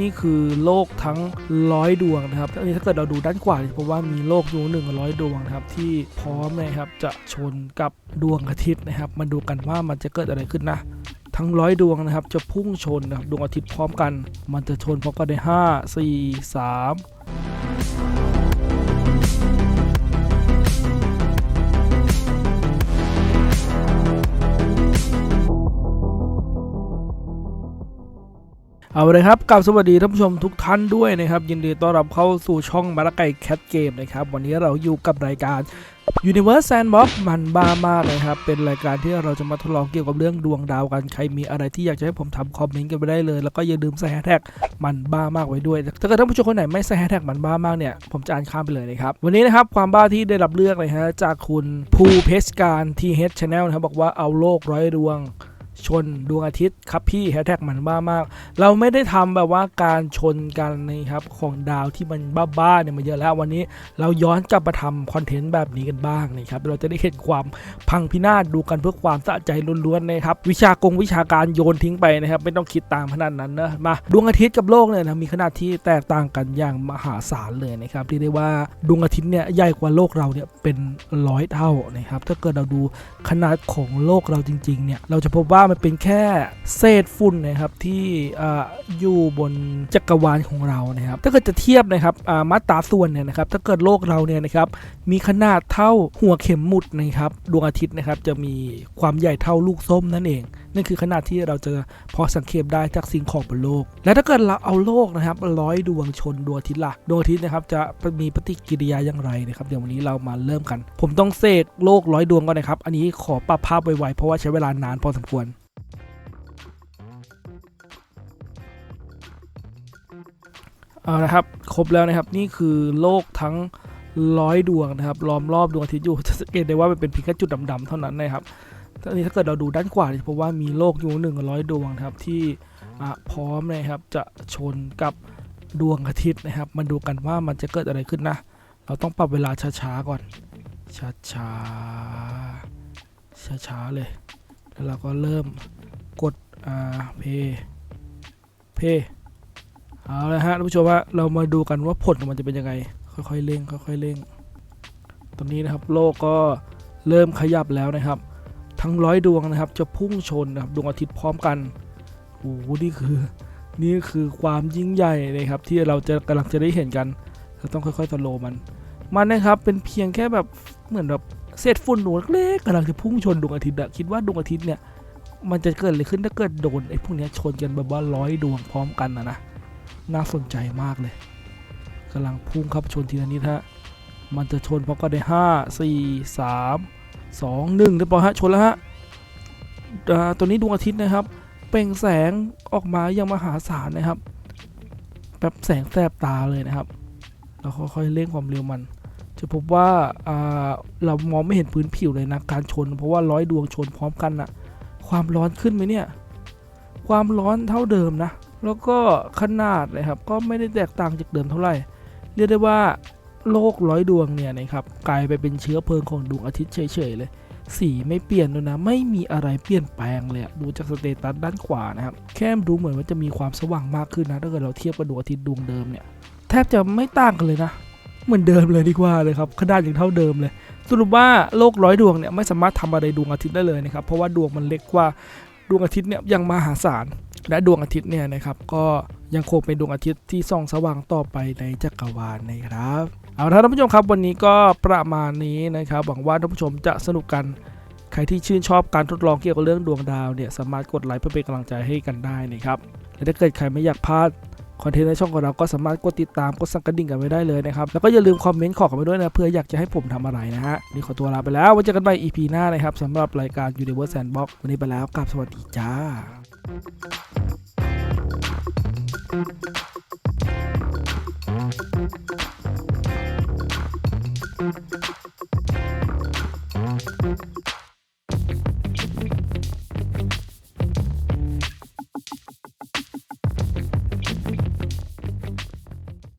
นี่คือโลกทั้งร้อยดวงนะครับอันนี้ถ้าเกิดเราดูด้านขวาเจะพะว่ามีโลกดวงหนึ่งร้อยดวงครับที่พร้อมนะครับจะชนกับดวงอาทิตย์นะครับมาดูกันว่ามันจะเกิดอะไรขึ้นนะทั้งร้อยดวงนะครับจะพุ่งชนนะครับดวงอาทิตย์พร้อมกัน มันจะชนพร้อมกันใน5 4 3 เอาเลยครับกลับสวัสดีท่านผู้ชมทุกท่านด้วยนะครับ ยินดีต้อนรับเข้าสู่ช่องมาละไก่แคทเกมนะครับ วันนี้เราอยู่กับรายการ Universe Sandbox มันบ้ามากเลยครับ เป็นรายการที่เราจะมาทดลองเกี่ยวกับเรื่องดวงดาวกัน ใครมีอะไรที่อยากจะให้ผมทำคอมเมนต์กันไปได้เลย แล้วก็อย่าลืมใส่แฮชแท็กมันบ้ามากไว้ด้วย ถ้าเกิดท่านผู้ชมคนไหนไม่ใส่แฮชแท็กมันบ้ามากเนี่ย ผมจะอ่านข้ามไปเลยนะครับ วันนี้นะครับความบ้าที่ได้รับเลือกเลยฮะจากคุณภูเพชการทีเฮดชาแนลนะครับบอกว่าเอาโลกร้อยดวง ชนดวงอาทิตย์ครับพี่แฮชแท็กมันบ้ามาก เราไม่ได้ทำแบบว่าการชนกันนะครับของดาวที่มันบ้าๆเนี่ยมาเยอะแล้ววันนี้เราย้อนกลับมาทำคอนเทนต์แบบนี้กันบ้างนะครับเราจะได้เห็นความพังพินาศดูกันเพื่อความสะใจล้วนๆนะครับวิชากงวิชาการโยนทิ้งไปนะครับไม่ต้องคิดตามขนาดนั้นนะมาดวงอาทิตย์กับโลกเนี่ยนะมีขนาดที่แตกต่างกันอย่างมหาศาลเลยนะครับที่ได้ว่าดวงอาทิตย์เนี่ยใหญ่กว่าโลกเราเนี่ยเป็นร้อยเท่านะครับถ้าเกิดเราดูขนาดของโลกเราจริงๆเนี่ยเราจะพบว่ามันเป็นแค่เศษฝุ่นนะครับที่ออยู่บนจักรวาลของเรานะครับ ถ้าเกิดจะเทียบนะครับมาตราส่วนเนี่ยนะครับ ถ้าเกิดโลกเราเนี่ยนะครับมีขนาดเท่าหัวเข็มหมุดนะครับดวงอาทิตย์นะครับจะมีความใหญ่เท่าลูกส้มนั่นเองนั่นคือขนาดที่เราจะพอสังเกตได้จากสิ่งของบนโลก และถ้าเกิดเราเอาโลกนะครับร้อยดวงชนดวงอาทิตย์ละดวงอาทิตย์นะครับจะมีปฏิกิริยาอย่างไรนะครับเดี๋ยววันนี้เรามาเริ่มกัน ผมต้องเสกโลกร้อยดวงก่อนนะครับ อันนี้ขอปรับภาพไวๆเพราะว่าใช้เวลานานพอสมควร เอาละครับครบแล้วนะครับนี่คือโลกทั้งร้อยดวงนะครับล้อมรอบดวงอาทิตย์อยู่จะสังเกตได้ว่ามันเป็นเพียงแค่จุดดำๆเท่านั้นนะครับทีนี้ถ้าเกิดเราดูด้านขวาเนี่ยเพราะว่ามีโลกอยู่หนึ่งร้อยดวงนะครับที่พร้อมนะครับจะชนกับดวงอาทิตย์นะครับมาดูกันว่ามันจะเกิดอะไรขึ้นนะ เราต้องปรับเวลาช้าๆก่อน ช้าๆช้าๆเลย แล้วเราก็เริ่มกดอ่าเพเพ เอาละฮะท่านผู้ชมว่าเรามาดูกันว่าผลของมันจะเป็นยังไง ค่อยๆเร่งค่อยๆเร่ง ตอนนี้นะครับโลกก็เริ่มขยับแล้วนะครับ ทั้งร้อยดวงนะครับ จะพุ่งชนนะครับดวงอาทิตย์พร้อมกันโอ้โหนี่คือนี่คือความยิ่งใหญ่เลยครับ ที่เราจะกำลังจะได้เห็นกันเราต้องค่อยๆสโลว์มัน มันนะครับเป็นเพียงแค่แบบเหมือนแบบเศษฝุ่นหนูเล็กๆกำลังจะพุ่งชนดวงอาทิตย์อะคิดว่าดวงอาทิตย์เนี่ยมันจะเกิดอะไรขึ้นถ้าเกิดโดนไอ้พวกนี้ชนกันแบบว่าร้อยดวงพร้อมกันนะนะ น่าสนใจมากเลยกำลังพุ่งเข้าไปชนทีละนิดฮะมันจะชนเพร้อมกันในห้าสี่สามสองหนึ่งเรียบร้อยฮะชนแล้วฮะตัวนี้ดวงอาทิตย์นะครับ เปล่งแสงออกมาอย่างมหาศาลนะครับแบบแสงแสบตาเลยนะครับ เราค่อยๆเร่งความเร็วมัน จะพบว่าอ่าเรามองไม่เห็นพื้นผิวเลยนะการชน เพราะว่าร้อยดวงชนพร้อมกันนะความร้อนขึ้นไหมเนี่ย ความร้อนเท่าเดิมนะ แล้วก็ขนาดนะครับก็ไม่ได้แตกต่างจากเดิมเท่าไหร่ เรียกได้ว่าโลกร้อยดวงเนี่ยนะครับกลายไปเป็นเชื้อเพลิงของดวงอาทิตย์เฉยๆเลย สีไม่เปลี่ยนเลยนะ ไม่มีอะไรเปลี่ยนแปลงเลยดูจากสเตตัสด้านขวานะครับ แค่ดูเหมือนว่าจะมีความสว่างมากขึ้นนะถ้าเกิดเราเทียบกับดวงอาทิตย์ดวงเดิมเนี่ยแทบจะไม่ต่างกันเลยนะ เหมือนเดิมเลยดีกว่าเลยครับขนาดย่างเท่าเดิมเลยสรุปว่าโลกร้อยดวงเนี่ยไม่สามารถทำอะไรดวงอาทิตย์ได้เลยนะครับเพราะว่าดวงมันเล็กกว่าดวงอาทิตย์เนี่ยยังมหาศาล และดวงอาทิตย์เนี่ยนะครับก็ยังคงเป็นดวงอาทิตย์ที่ส่องสว่างต่อไปในจักรวาลนะครับเอาละท่านผู้ชมครับวันนี้ก็ประมาณนี้นะครับหวังว่าท่านผู้ชมจะสนุกกันใครที่ชื่นชอบการทดลองเกี่ยวกับเรื่องดวงดาวเนี่ยสามารถกดไลค์เพื่อเป็นกำลังใจให้กันได้นะครับและถ้าเกิดใครไม่อยากพลาดคอนเทนต์ในช่องของเราก็สามารถกดติดตามกดสั่งกระดิ่งกันไว้ได้เลยนะครับ แล้วก็อย่าลืมคอมเมนต์ขอกันไปด้วยนะเพื่ออยากจะให้ผมทำอะไรนะฮะนี่ขอตัวลาไปแล้วไว้เจอกันใหม่ EP หน้านะครับสำหรับรายการ Universe Sandbox วันนี้ไปแล้วกลับสวัสดีจ้า Thank you.